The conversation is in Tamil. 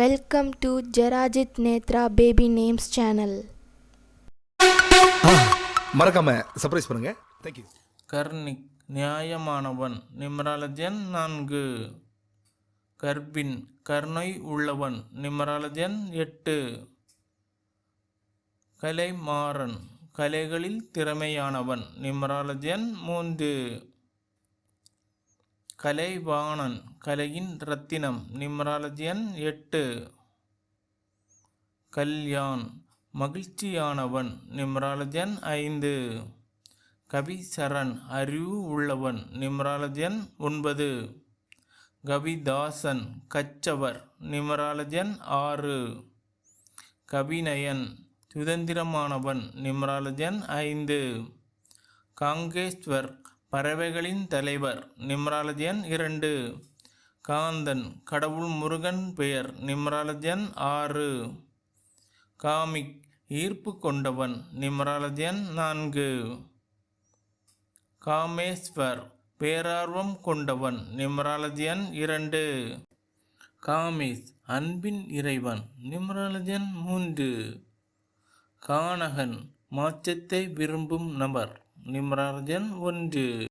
Welcome to Jarajit Netra Baby Names channel. மறக்காம சர்ப்ரைஸ் பண்ணுங்க. தேங்க்யூ கர்ணிக் நியாயமானவன் நிமராலஜன் நான்கு. கர்பின் கருணை உள்ளவன் நிமராலஜன் எட்டு. கலைமாறன் கலைகளில் திறமையானவன் நிமராலஜன் மூன்று. கலைவாணன் கலையின் ரத்தினம் நிமராலஜன் எட்டு. கல்யாண் மகிழ்ச்சியானவன் நிம்ராலஜன் ஐந்து. கவிசரண் அறிவு உள்ளவன் நிம்ராலஜன் ஒன்பது. கவிதாசன் கச்சவர் நிமராலஜன் ஆறு. கவிநயன் சுதந்திரமானவன் நிம்ராலஜன் ஐந்து. காங்கேஸ்வர் பறவைகளின் தலைவர் நிம்ராலஜன் இரண்டு. காந்தன் கடவுள் முருகன் பெயர் நிம்ராலஜன் ஆறு. காமிக் ஈர்ப்பு கொண்டவன் நிம்ராலஜன் நான்கு. காமேஸ்வர் பேரார்வம் கொண்டவன் நிம்ராலஜன் இரண்டு. காமேஸ் அன்பின் இறைவன் நிம்ராலஜன் மூன்று. கானகன் மாற்றத்தை விரும்பும் நபர் நிம்ராலஜன் ஒன்று.